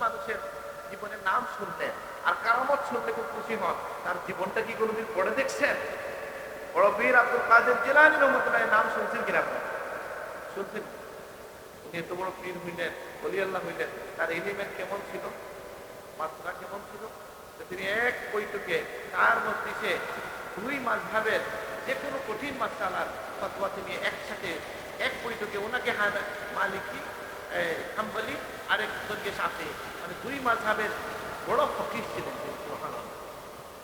মানুষের জীবনের নাম শুনলেন আর কারামত শুনলে খুব খুশি হন। তার জীবনটা কি কোনোদিন পড়ে দেখছেন? বড় বীর আব্দুল কাদের জেলানি রহমতুল্লাহ নাম শুনছেন কিনা শুনছেন? উনি এত বড় পীর হইলেন অলি আল্লাহ হইলেন, তার এলিমেন্ট কেমন ছিল? মাত্রা কেমন ছিল? তিনি এক বৈঠকে তার মধ্যে দুই মাঝহাবের যে কোনো কঠিন মাসালার ফতোয়া তিনি একসাথে এক বৈঠকে ওনাকে হান মালিকি হাম্বলি আরেক জনকে সাথে মানে দুই মাঝহাবের বড় ফকির ছিলেন তিনি।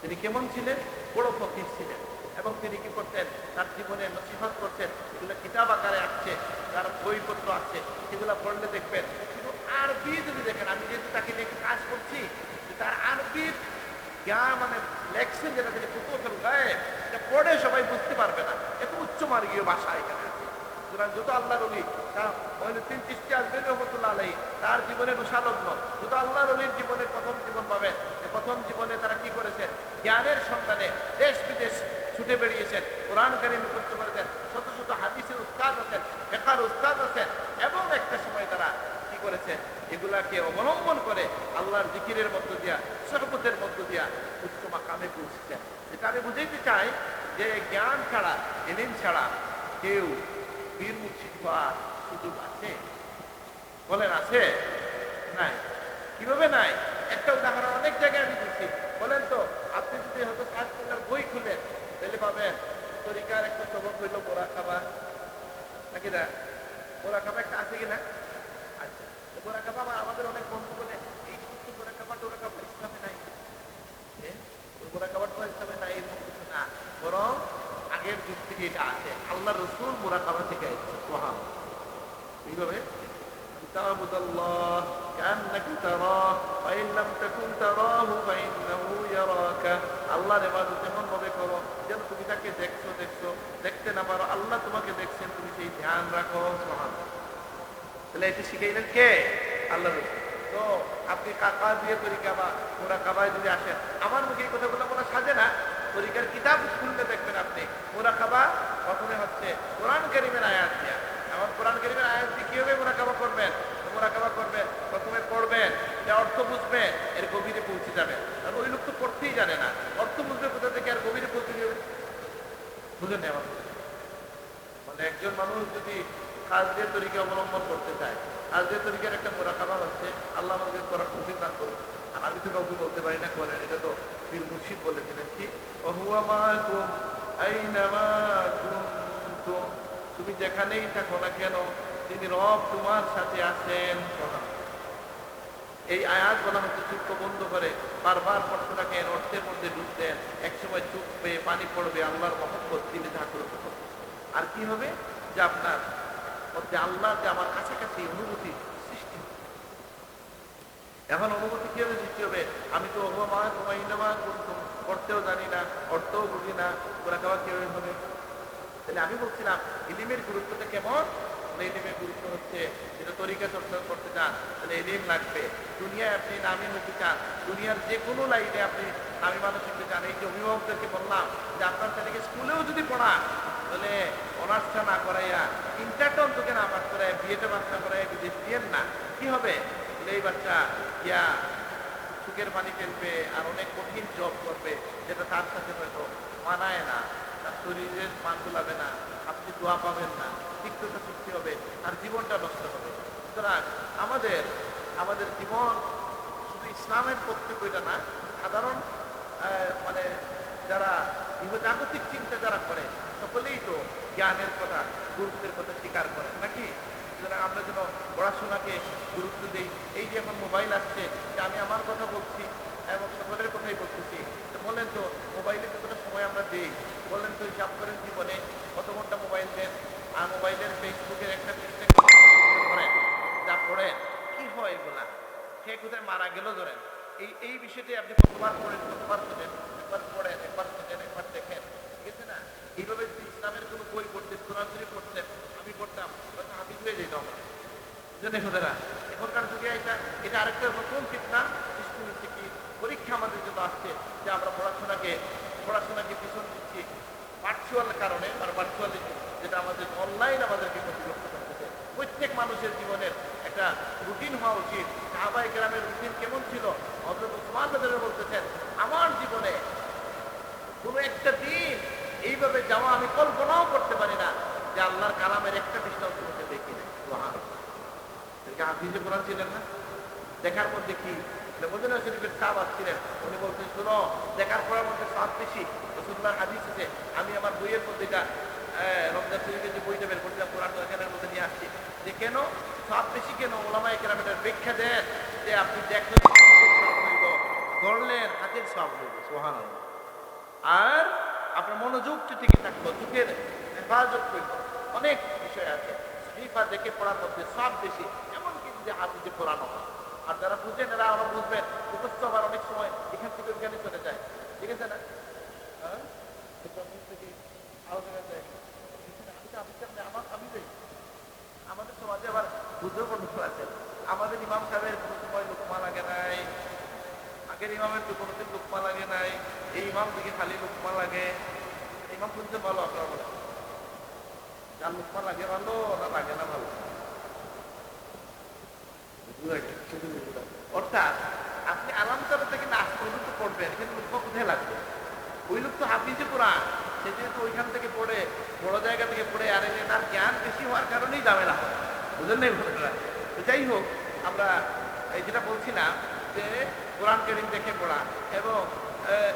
তিনি কেমন ছিলেন? বড় ফকির ছিলেন। এবং তিনি কি করতেন? তার জীবনে নসিহত করতেন, এগুলো কিতাব আকারে আসছে তার বইপত্র আছে, সেগুলো পড়লে দেখবেন কিন্তু আরবি যদি দেখেন, আমি যেহেতু তাকে নিয়ে কাজ করছি তার আরবির জ্ঞান মানে লেখছেন যেটা তিনি কুতুফের গায়ে এটা পড়ে সবাই বুঝতে পারবে না। এত উচ্চ মার্গীয় ভাষা এখানে। সুতরাং যত আল্লাহ তার তিন চিস্তি আসবেন রহমতুল্লাহ আলাই তার জীবনের উষালগ্ন যত আল্লাহ রলির জীবনের প্রথম জীবন পাবেন প্রথম জীবনে তারা কি করেছেন জ্ঞানের সন্তানে দেশ বিদেশ ছুটে বেরিয়েছেন। কোরআন কারিম মুখস্থ করেছেন শত শত হাদিসের উস্তাদ আছেন বেকার উস্তাদ আছেন এবং একটা সময় তারা কি করেছেন এগুলাকে অবলম্বন করে আল্লাহর জিকিরের মধ্য দিয়া, সহবতের মধ্য দিয়া উচ্চ মাকামে পৌঁছেছেন। এটা আমি বুঝাইতে চাই যে জ্ঞান ছাড়া, এলিম ছাড়া কেউ বীর মুর্শিদ হওয়ার সুযোগ আছে? বলেন, আছে? নাই। কীভাবে নাই? একটা উদাহরণ অনেক জায়গায় আমি দিচ্ছি বলেন তো, আপনি যদি হয়তো কাজ করলে বই খুলেন, তাহলে পাবেন তরিকার একটা সবক হইল মোরা খাবা। নাকি না? বোরা খাবা একটা আছে কিনা? আচ্ছা মোরা খাবা আমাদের অনেক বন্ধু বলে, এই মোরা খাবা টোরা খাবা, ইসলামে নাই। এ? ওই মোরা খাবার তো ইসলামে নাই এরকম কিছু না বরং আগের যুগ থেকে এটা আছে আল্লাহ রসুল মোরা খাবা থেকে সোহান এইভাবে تعبد الله كأنك تراه فإن لم تكن تراه فإنه يراك আল্লাহর ইবাদত এমন ভাবে করো যেন তুমি তাকে দেখছো দেখছো দেখতে না পারো আল্লাহ তোমাকে দেখছেন তুমি সেই ধ্যান রাখো সুবহান তাহলে এটি শিখাইলেন কে আল্লাহ রসুল। তো আপনি কাকা দিয়ে তরিকা বা ওরা কাবায় যদি আসেন আমার মুখে এই কথাগুলো কোনো সাজে না তরিকার কিতাব খুলতে দেখবেন আপনি। ওরা খাবা প্রথমে হচ্ছে কোরআন করিমের আয়াত দিয়া। এখন কোরআন করিমের আয়াত দিয়ে কীভাবে মোরাকাবা করবেন মোরাকাবা করবেন প্রথমে পড়বেন, যা অর্থ বুঝবে, এর গভীরে পৌঁছে যাবে। কারণ ওই লোক তো পড়তেই জানে না। অর্থ বুঝবে কোথা থেকে আর গভীরে পৌঁছে যাবে? বুঝেন নি আমার মানে একজন মানুষ যদি কাজের তরিকে অবলম্বন করতে চায় কাজের তরিকার একটা মোরাকাবা হচ্ছে আল্লাহ আমাদের করার তৌফিক দান করুন আর আমি তো কাউকে বলতে পারি না করেন এটা তো পীর মুর্শিদ বলেছিলেন কি ওহুয়া মাকুম আইনামা কুনতুম তুমি যেখানেই থাকো না কেন? তিনি রব তোমার সাথে আছেন এই আয়াত বলা হচ্ছে চুপ বন্ধ করে। বারবার পড়তে থাকেন অর্থের মধ্যে ঢুকতেন একসময় চুপ পেয়ে পানি পড়বে আল্লাহর মহব্বত তিনি ঠাকুর আর কি হবে? যে আপনার মধ্যে আল্লাহ যে আমার কাছাকাছি অনুভূতি সৃষ্টি এখন অনুভূতি কীভাবে সৃষ্টি হবে। আমি তো ওমা তোমাইনামা করতাম। পড়তেও জানি না, অর্থও বুঝি না। ওরা খাওয়া কীভাবে হবে? তাহলে আমি বলছিলাম ইলিমের গুরুত্বটা কেমন? ইলিমের গুরুত্ব হচ্ছে, যেটা তরিকা চর্চা করতে চান, তাহলে ইলিম লাগবে। দুনিয়ায় আপনি নামি হতে চান, দুনিয়ার যে কোনো লাইনে আপনি নামি মানুষ হতে চান। এই যে অভিভাবকদেরকে বললাম যে আপনার ছেলেকে স্কুলেও যদি পড়া তাহলে অনার্সটা না করাইয়া ইন্টারটা অন্তকে না পাস করাই বিয়েটা পাস না করাই বিদেশ দিয়েন না। কি হবে? এই বাচ্চা ইয়া সুখের পানি ফেলবে আর অনেক কঠিন জব করবে, যেটা তার সাথে হয়তো মানায় না। শরীরের মান তোলাবে না, আপনি দোয়া পাবেন না, তিক্ততা সৃষ্টি হবে, আর জীবনটা নষ্ট হবে। সুতরাং আমাদের আমাদের জীবন শুধু ইসলামের পক্ষে বইটা না, সাধারণ মানে যারা জাগতিক চিন্তা যারা করে, সকলেই তো জ্ঞানের কথা, গুরুত্বের কথা স্বীকার করে, নাকি? সুতরাং আমরা যেন পড়াশোনাকে গুরুত্ব দিই। এই যে এখন মোবাইল আসছে, যে আমি আমার কথা বলছি এবং সকলের কথাই বলতেছি বলেন তো, মোবাইলে কতটা সময় আমরা দিই? হিসাব করেন জীবনে কত ঘণ্টা মোবাইল দেন, আর মোবাইলের ফেসবুকের একটা করেন, যা পড়েন, কি হয় এগুলা? সে কোথায় মারা গেল ধরেন। এই এই বিষয়টি আপনি কতবার পড়েন কতবার শোনেন, একবার পড়েন, একবার শোনেন, একবার দেখেন, ঠিক আছে না? এইভাবে ইসলামের কোনো বই কোরআন শরীফ পড়তেন, আমি পড়তাম, হয়তো হয়ে যেত আমরা। এখনকার যুগে এটা এটা আরেকটা নতুন ফিতনা সৃষ্টি হচ্ছে কি পরীক্ষা আমাদের জন্য আসছে, যে আমরা পড়াশোনাকে পড়াশোনাকে পিছন দিচ্ছি। ভার্চুয়াল কারণে মানে ভার্চুয়ালি যেটা আমাদের অনলাইন আমাদেরকে ক্ষতিগ্রস্ত করতেছে প্রত্যেক মানুষের জীবনের একটা রুটিন হওয়া উচিত। সাহাবাই গ্রামের রুটিন কেমন ছিল? হজরত উসমান বলতেছেন, আমার জীবনে কোনো একটা দিন এইভাবে যাওয়া আমি কল্পনাও করতে পারি না যে আল্লাহর কালামের একটা পৃষ্ঠাও তোমাকে দেখি কোরআন ছিলেন না। দেখার মধ্যে কি মদিনা শরীফের সাহাব ছিলেন উনি বলতেন শুনো, দেখার পরের মধ্যে সাত বেশি। রসুল্লাহ হাদিস আছে। আমি আমার বইয়ের মধ্যে এটা রমজান শরীফের যে বইটা বের করছিলাম, কোরআন এখানের মধ্যে নিয়ে আসছি। যে কেন? সাত বেশি কেন? ওলামা এখানে এটার ব্যাখ্যা দেন যে আপনি দেখলেন ধরলেন, হাতের সব হইব সোহান আর আপনার মনোযোগটা টিকে থাকল চোখের হেফাজত করল অনেক বিষয় আছে। দেখে পড়ার মধ্যে সব বেশি। এমনকি যদি হাফিজে পড়ানো হয়। আর যারা বুঝেন এরা আরও বুঝবেন মুখস্থ আবার অনেক সময় এখান থেকে ওইখানে চলে যায়। ঠিক আছে না? হ্যাঁ? থেকে আমাদের সমাজে আবার বুঝেও বন্ধু আছে। আমাদের ইমাম সাহেবের কোনো সময় লোকমা লাগে নাই। আগের ইমামের তো কোনোদিন লোকমা লাগে নাই। এই ইমাম দিকে খালি লোকমা লাগে। ইমাম শুনতে ভালো, আপনার বলে যার লোকমা লাগে ভালো না লাগে না ভালো? অর্থাৎ আপনি আরাম করে থেকে নাচ পর্যন্ত পড়বেন, কিন্তু লোকমা কোথায় লাগবে। ওই লোক তো হাফিজে কোরআন, সে যেহেতু ওইখান থেকে পড়ে, বড় জায়গা থেকে পড়ে, আর এনে তার জ্ঞান বেশি হওয়ার কারণেই ঝামেলা হয়। বুঝলেন না এই ঘটনাটা তো যাই হোক, আমরা এই যেটা বলছিলাম যে কোরআন কেরিম দেখে পড়া, এবং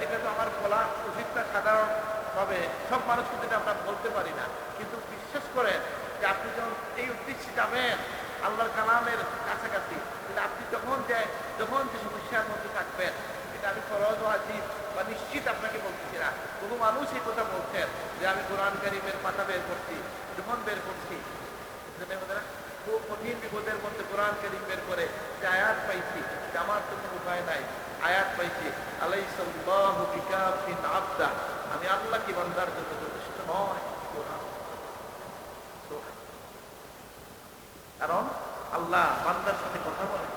এটা তো আমার বলা উচিতটা সাধারণভাবে সব মানুষ কিন্তু আমরা বলতে পারি না, কিন্তু বিশ্বাস করেন যে আপনি যখন এই উদ্দেশ্যে যাবেন আল্লাহর কালামের কাছাকাছি। তাহলে আপনি যখন যে যখন যে সমস্যার মধ্যে থাকবেন, এটা আমি ফরজ আজিজ বা নিশ্চিত আপনাকে বলতেছি না। কোনো মানুষ এই কথা বলছেন যে আমি কোরআন কারিমের পাতা বের করছি, যখন বের করছি? খুব কঠিন বিপদের মধ্যে কোরআন কারিম বের করে যে আয়াত পাইছি, যে আমার তো কোনো উপায় নাই, আয়াত পাইছি। আলাইসাল্লাহু বিকাফিন আবদা। আমি আল্লাহ কি বান্দার জন্য যথেষ্ট নয় কোরআন। কারণ আল্লাহ বান্দার সাথে কথা বলে।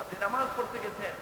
আপনি নামাজ পড়তে গেছেন